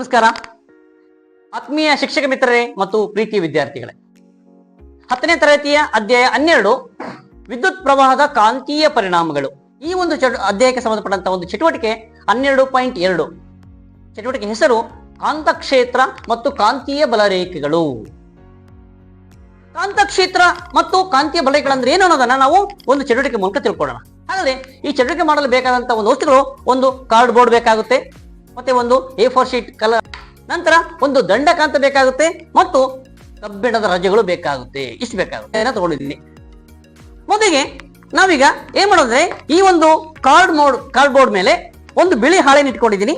ನಮಸ್ಕಾರ. ಆತ್ಮೀಯ ಶಿಕ್ಷಕ ಮಿತ್ರರೇ ಮತ್ತು ಪ್ರೀತಿ ವಿದ್ಯಾರ್ಥಿಗಳೇ. ಹತ್ತನೇ ತರಗತಿಯ ಅಧ್ಯಾಯ ಹನ್ನೆರಡು, ವಿದ್ಯುತ್ ಪ್ರವಾಹದ ಕಾಂತೀಯ ಪರಿಣಾಮಗಳು. ಈ ಒಂದು ಅಧ್ಯಾಯಕ್ಕೆ ಸಂಬಂಧಪಟ್ಟಂತಹ ಒಂದು ಚಟುವಟಿಕೆ ಹನ್ನೆರಡು ಪಾಯಿಂಟ್ ಎರಡು. ಚಟುವಟಿಕೆ ಹೆಸರು ಕಾಂತಕ್ಷೇತ್ರ ಮತ್ತು ಕಾಂತೀಯ ಬಲರೇಖೆಗಳು. ಕಾಂತಕ್ಷೇತ್ರ ಮತ್ತು ಕಾಂತೀಯ ಬಲರೇಖೆಗಳಂದ್ರೆ ಏನು ಅನ್ನೋದನ್ನ ನಾವು ಒಂದು ಚಟುವಟಿಕೆ ಮೂಲಕ ತಿಳ್ಕೊಳ್ಳೋಣ. ಹಾಗಾದ್ರೆ ಈ ಚಟುವಟಿಕೆ ಮಾಡಲು ಬೇಕಾದಂತಹ ಒಂದು ವಸ್ತುಗಳು ಒಂದು ಕಾರ್ಡ್ ಬೋರ್ಡ್ ಬೇಕಾಗುತ್ತೆ ಮತ್ತೆ ಒಂದು ಎ ಫೋರ್ ಶೀಟ್ ಕಲರ್ ನಂತರ ಒಂದು ದಂಡಕಾಂತ ಬೇಕಾಗುತ್ತೆ ಮತ್ತು ಕಬ್ಬಿಣದ ರಜೆಗಳು ಬೇಕಾಗುತ್ತೆ. ಇಷ್ಟು ಬೇಕಾಗುತ್ತೆ. ತಗೊಂಡಿದ್ದೀನಿ. ಮೊದಲಿಗೆ ನಾವೀಗ ಏನ್ ಮಾಡೋದ್ರೆ ಈ ಒಂದು ಕಾರ್ಡ್ ಮೋಡ್ ಕಾರ್ಡ್ ಬೋರ್ಡ್ ಮೇಲೆ ಒಂದು ಬಿಳಿ ಹಾಳೆನ ಇಟ್ಕೊಂಡಿದ್ದೀನಿ.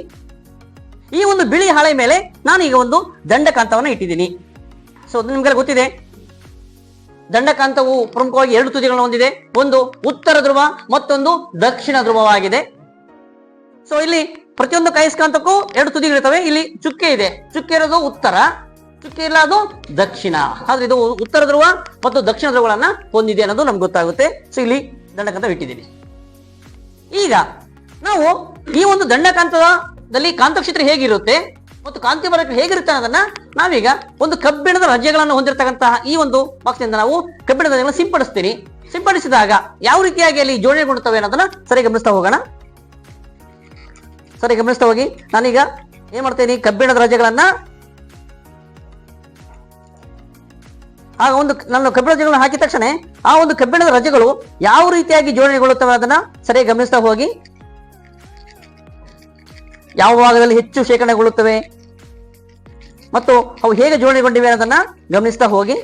ಈ ಒಂದು ಬಿಳಿ ಹಾಳೆ ಮೇಲೆ ನಾನು ಈಗ ಒಂದು ದಂಡಕಾಂತವನ್ನ ಇಟ್ಟಿದ್ದೀನಿ. ಸೊ ನಿಮ್ಗೆಲ್ಲ ಗೊತ್ತಿದೆ. ದಂಡಕಾಂತವು ಪ್ರಮುಖವಾಗಿ ಎರಡು ತುದಿಗಳನ್ನು ಹೊಂದಿದೆ. ಒಂದು ಉತ್ತರ ಧ್ರುವ ಮತ್ತೊಂದು ದಕ್ಷಿಣ ಧ್ರುವವಾಗಿದೆ. ಸೊ ಇಲ್ಲಿ ಪ್ರತಿಯೊಂದು ಕೈಸ್ಕಾಂತಕ್ಕೂ ಎರಡು ತುದಿಗಳಿರ್ತವೆ. ಇಲ್ಲಿ ಚುಕ್ಕೆ ಇದೆ. ಚುಕ್ಕೆ ಇರೋದು ಉತ್ತರ. ಚುಕ್ಕೆ ಇಲ್ಲ ಅದು ದಕ್ಷಿಣ. ಆದ್ರೆ ಇದು ಉತ್ತರ ಧ್ರುವ ಮತ್ತು ದಕ್ಷಿಣ ಧ್ರುವಗಳನ್ನ ಹೊಂದಿದೆ ಅನ್ನೋದು ನಮ್ಗೆ ಗೊತ್ತಾಗುತ್ತೆ. ಸೊ ಇಲ್ಲಿ ದಂಡಕಾಂತ ಬಿಟ್ಟಿದ್ದೀನಿ ಈಗ ನಾವು ಈ ಒಂದು ದಂಡಕಾಂತದಲ್ಲಿ ಕಾಂತಕ್ಷೇತ್ರ ಹೇಗಿರುತ್ತೆ ಮತ್ತು ಕಾಂತಿ ಬಲಕ್ಕೆ ಹೇಗಿರುತ್ತೆ ಅನ್ನೋದನ್ನ ನಾವೀಗ ಒಂದು ಕಬ್ಬಿಣದ ರಜೆಗಳನ್ನು ಹೊಂದಿರತಕ್ಕಂತಹ ಈ ಒಂದು ಬಾಕ್ಸ್ನಿಂದ ನಾವು ಕಬ್ಬಿಣದ ಸಿಂಪಡಿಸ್ತೀನಿ. ಸಿಂಪಡಿಸಿದಾಗ ಯಾವ ರೀತಿಯಾಗಿ ಅಲ್ಲಿ ಜೋಡಣೆಗೊಳ್ಳುತ್ತವೆ ಅನ್ನೋದನ್ನ ಸರಿ ಗಮನಿಸ್ತಾ ಹೋಗೋಣ. ಸರಿ, ಗಮನಿಸ್ತಾ ಹೋಗಿ. ನಾನೀಗ ಏನ್ ಮಾಡ್ತೇನೆ? ಕಬ್ಬಿಣದ ರಜೆಗಳನ್ನ ಆ ಒಂದು ನಾನು ಕಬ್ಬಿಣದ ರಜೆಗಳನ್ನ ಹಾಕಿದ ತಕ್ಷಣ ಆ ಒಂದು ಕಬ್ಬಿಣದ ರಜೆಗಳು ಯಾವ ರೀತಿಯಾಗಿ ಜೋಡಣೆಗೊಳ್ಳುತ್ತವೆ ಅದನ್ನ ಸರಿ ಗಮನಿಸ್ತಾ ಹೋಗಿ. ಯಾವ ಭಾಗದಲ್ಲಿ ಹೆಚ್ಚು ಶೇಖರಣೆಗೊಳ್ಳುತ್ತವೆ? ಮತ್ತು ಅವು ಹೇಗೆ ಜೋಡಣೆಗೊಂಡಿವೆ ಅನ್ನೋದನ್ನ ಗಮನಿಸ್ತಾ ಹೋಗಿ.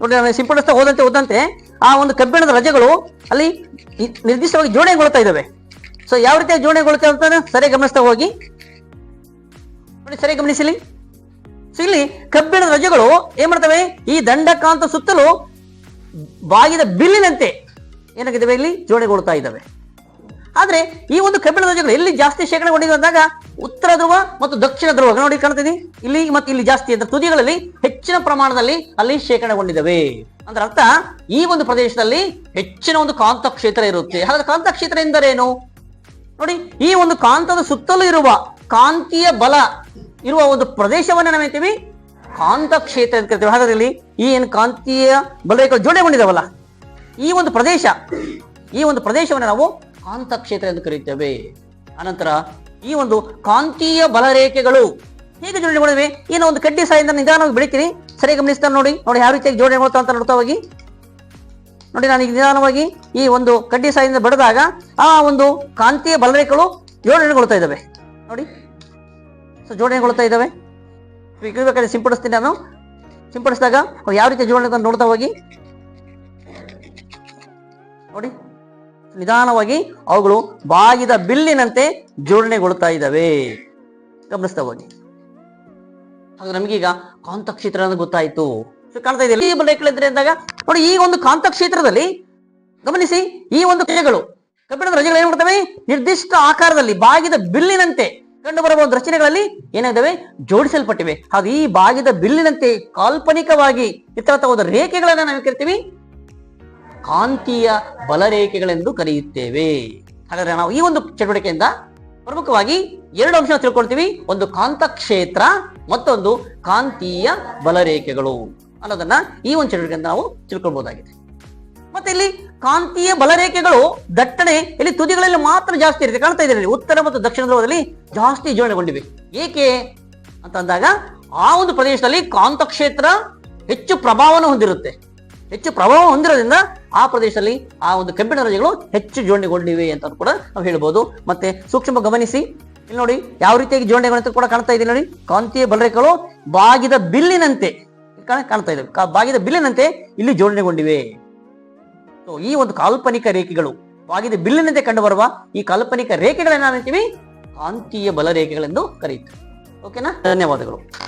ನೋಡಿ, ನಾನು ಸಿಂಪಡಿಸ್ತಾ ಹೋದಂತೆ ಹೋದಂತೆ ಆ ಒಂದು ಕಬ್ಬಿಣದ ರಜೆಗಳು ಅಲ್ಲಿ ನಿರ್ದಿಷ್ಟವಾಗಿ ಜೋಡಣೆಗೊಳ್ತಾ ಇದ್ದಾವೆ. ಸೊ ಯಾವ ರೀತಿಯಾಗಿ ಜೋಡಣೆಗೊಳ್ತವೆ ಅಂತ ಸರಿ ಗಮನಿಸ್ತಾ ಹೋಗಿ. ನೋಡಿ, ಸರಿ ಗಮನಿಸಲಿ ಸೊ ಇಲ್ಲಿ ಕಬ್ಬಿಣದ ರಜೆಗಳು ಏನ್ ಮಾಡ್ತವೆ? ಈ ದಂಡಕಾಂತ ಸುತ್ತಲೂ ಬಾಗಿದ ಬಿಲ್ಲಿನಂತೆ ಏನಾಗಿದ್ದಾವೆ ಇಲ್ಲಿ ಜೋಡಣೆಗೊಳ್ತಾ ಇದ್ದಾವೆ. ಆದ್ರೆ ಈ ಒಂದು ಕಬ್ಬಿಣದ ರಜೆಗಳು ಎಲ್ಲಿ ಜಾಸ್ತಿ ಶೇಖರಣೆಗೊಂಡಿವೆ ಅಂದಾಗ ಉತ್ತರ ಧ್ರುವ ಮತ್ತು ದಕ್ಷಿಣ ಧ್ರುವ. ನೋಡಿ ಕಾಣ್ತೀನಿ ಇಲ್ಲಿ ಮತ್ತು ಇಲ್ಲಿ ಜಾಸ್ತಿ ಅಂದ್ರೆ ತುದಿಗಳಲ್ಲಿ ಹೆಚ್ಚಿನ ಪ್ರಮಾಣದಲ್ಲಿ ಅಲ್ಲಿ ಶೇಖರಣೆಗೊಂಡಿದ್ದಾವೆ. ಅಂದ್ರೆ ಅರ್ಥ, ಈ ಒಂದು ಪ್ರದೇಶದಲ್ಲಿ ಹೆಚ್ಚಿನ ಒಂದು ಕಾಂತ ಕ್ಷೇತ್ರ ಇರುತ್ತೆ. ಹಾಗಾದ್ರೆ ಕಾಂತ ಕ್ಷೇತ್ರ ಎಂದರೇನು? ನೋಡಿ, ಈ ಒಂದು ಕಾಂತದ ಸುತ್ತಲೂ ಇರುವ ಕಾಂತೀಯ ಬಲ ಇರುವ ಒಂದು ಪ್ರದೇಶವನ್ನ ನಾವೇತೀವಿ ಕಾಂತ ಕ್ಷೇತ್ರ ಅಂತ ಕರಿತೀವಿ. ಹಾಗಾದ್ರೆ ಇಲ್ಲಿ ಈ ಏನು ಕಾಂತೀಯ ಬಲರೇಖೆಗಳು ಜೋಡಣೆಗೊಂಡಿದಾವಲ್ಲ ಈ ಒಂದು ಪ್ರದೇಶ, ಈ ಒಂದು ಪ್ರದೇಶವನ್ನು ನಾವು ಕಾಂತ ಕ್ಷೇತ್ರ ಎಂದು ಕರೆಯುತ್ತೇವೆ ಅನಂತರ ಈ ಒಂದು ಕಾಂತೀಯ ಬಲರೇಖೆಗಳು ಹೇಗೆ ಜೋಡಣೆಗೊಂಡಿವೆ ಏನೋ ಒಂದು ಕಡ್ಡಿ ಸಹಾಯದಿಂದ ನಿಧಾನವಾಗಿ ಬೆಳಿತೀನಿ ಸರಿ ಗಮನಿಸ್ತಾ ನೋಡಿ. ನೋಡಿ ಯಾವ ರೀತಿಯಾಗಿ ಜೋಡಣೆಗೊಳ್ತಾ ಅಂತ ನೋಡ್ತಾ ಹೋಗಿ. ನೋಡಿ ನಾನು ಈಗ ನಿಧಾನವಾಗಿ ಈ ಒಂದು ಕಡ್ಡಿ ಸಹಾಯದಿಂದ ಬಡದಾಗ ಆ ಒಂದು ಕಾಂತೀಯ ಬಲರೇಖೆಗಳು ಜೋಡಣೆಗೊಳ್ತಾ ಇದ್ದಾವೆ. ನೋಡಿ. ಸೊ, ಜೋಡಣೆಗೊಳ್ತಾ ಇದ್ದಾವೆ. ಬೇಕಾದ್ರೆ ಸಿಂಪಡಿಸ್ತೀನಿ ನಾನು. ಸಿಂಪಡಿಸಿದಾಗ ಯಾವ ರೀತಿ ಜೋಡಣೆ ಅಂತ ನೋಡ್ತಾ ಹೋಗಿ. ನೋಡಿ. ನಿಧಾನವಾಗಿ ಅವುಗಳು ಬಾಗಿದ ಬಿಲ್ಲಿನಂತೆ ಜೋಡಣೆಗೊಳ್ತಾ ಇದ್ದಾವೆ. ಗಮನಿಸ್ತಾ ಹೋಗಿ. ಹಾಗೆ ನಮಗೀಗ ಕಾಂತಕ್ಷೇತ್ರ ಅನ್ನೋದು ಗೊತ್ತಾಯ್ತು. ಕಾಣ್ತಾ ಇದೆ ರೇಖೆಗಳಿದ್ರೆ ಅಂದಾಗ ನೋಡಿ ಈ ಒಂದು ಕಾಂತಕ್ಷೇತ್ರದಲ್ಲಿ, ಗಮನಿಸಿ, ಈ ಒಂದು ರಜೆಗಳು ಕಬ್ಬಿಣದ ರಜೆಗಳು ಏನ್ ಮಾಡ್ತವೆ ನಿರ್ದಿಷ್ಟ ಆಕಾರದಲ್ಲಿ ಬಾಗಿದ ಬಿಲ್ಲಿನಂತೆ ಕಂಡು ಬರುವ ಒಂದು ರಚನೆಗಳಲ್ಲಿ ಏನಾಗಿದ್ದಾವೆ ಜೋಡಿಸಲ್ಪಟ್ಟಿವೆ. ಹಾಗೆ ಈ ಬಾಗಿದ ಬಿಲ್ಲಿನಂತೆ ಕಾಲ್ಪನಿಕವಾಗಿ ಇತರ ಒಂದು ರೇಖೆಗಳನ್ನ ನಾವು ಕರಿತೀವಿ? ಕಾಂತೀಯ ಬಲರೇಖೆಗಳೆಂದು ಕರೆಯುತ್ತೇವೆ. ಹಾಗಾದ್ರೆ ನಾವು ಈ ಒಂದು ಚಟುವಟಿಕೆಯಿಂದ ಪ್ರಮುಖವಾಗಿ ಎರಡು ಅಂಶ ತಿಳ್ಕೊಳ್ತೀವಿ. ಒಂದು ಕಾಂತ ಕ್ಷೇತ್ರ ಮತ್ತೊಂದು ಕಾಂತೀಯ ಬಲರೇಖೆಗಳು ಅನ್ನೋದನ್ನ ಈ ಒಂದು ಚಟುವಟಿಕೆಯಿಂದ ನಾವು ತಿಳ್ಕೊಳ್ಬಹುದಾಗಿದೆ ಮತ್ತೆ ಇಲ್ಲಿ ಕಾಂತೀಯ ಬಲರೇಖೆಗಳು ದಟ್ಟಣೆ, ಇಲ್ಲಿ ತುದಿಗಳಲ್ಲಿ ಮಾತ್ರ ಜಾಸ್ತಿ ಇರುತ್ತೆ, ಕಾಣ್ತಾ ಇದೆ ಉತ್ತರ ಮತ್ತು ದಕ್ಷಿಣ ಧ್ರುವದಲ್ಲಿ ಜಾಸ್ತಿ ಜೋಡಣೆಗೊಂಡಿವೆ. ಏಕೆ ಅಂತ ಅಂದಾಗ, ಆ ಒಂದು ಪ್ರದೇಶದಲ್ಲಿ ಕಾಂತ ಕ್ಷೇತ್ರ ಹೆಚ್ಚು ಪ್ರಭಾವವನ್ನು ಹೊಂದಿರುತ್ತೆ. ಹೆಚ್ಚು ಪ್ರಭಾವ ಹೊಂದಿರೋದ್ರಿಂದ ಆ ಪ್ರದೇಶದಲ್ಲಿ ಆ ಒಂದು ಕಬ್ಬಿಣ ರಜೆಗಳು ಹೆಚ್ಚು ಜೋಡಣೆಗೊಂಡಿವೆ ಅಂತ ಕೂಡ ನಾವು ಹೇಳ್ಬೋದು. ಮತ್ತೆ ಸೂಕ್ಷ್ಮ ಗಮನಿಸಿ. ಇಲ್ಲಿ ನೋಡಿ, ಯಾವ ರೀತಿಯಾಗಿ ಜೋಡಣೆಗಳು ಕೂಡ ಕಾಣ್ತಾ ಇದೆ ನೋಡಿ. ಕಾಂತೀಯ ಬಲರೇಖೆಗಳು ಬಾಗಿದ ಬಿಲ್ಲಿನಂತೆ ಕಾಣ್- ಕಾಣ್ತಾ ಇದೆ ಬಾಗಿದ ಬಿಲ್ಲಿನಂತೆ ಇಲ್ಲಿ ಜೋಡಣೆಗೊಂಡಿವೆ. ಈ ಒಂದು ಕಾಲ್ಪನಿಕ ರೇಖೆಗಳು ಬಾಗಿದ ಬಿಲ್ಲಿನಂತೆ ಕಂಡುಬರುವ ಈ ಕಾಲ್ಪನಿಕ ರೇಖೆಗಳನ್ನ ಕಾಂತೀಯ ಬಲ ರೇಖೆಗಳೆಂದು ಕರೆಯುತ್ತೇವೆ ಓಕೆನಾ ಧನ್ಯವಾದಗಳು.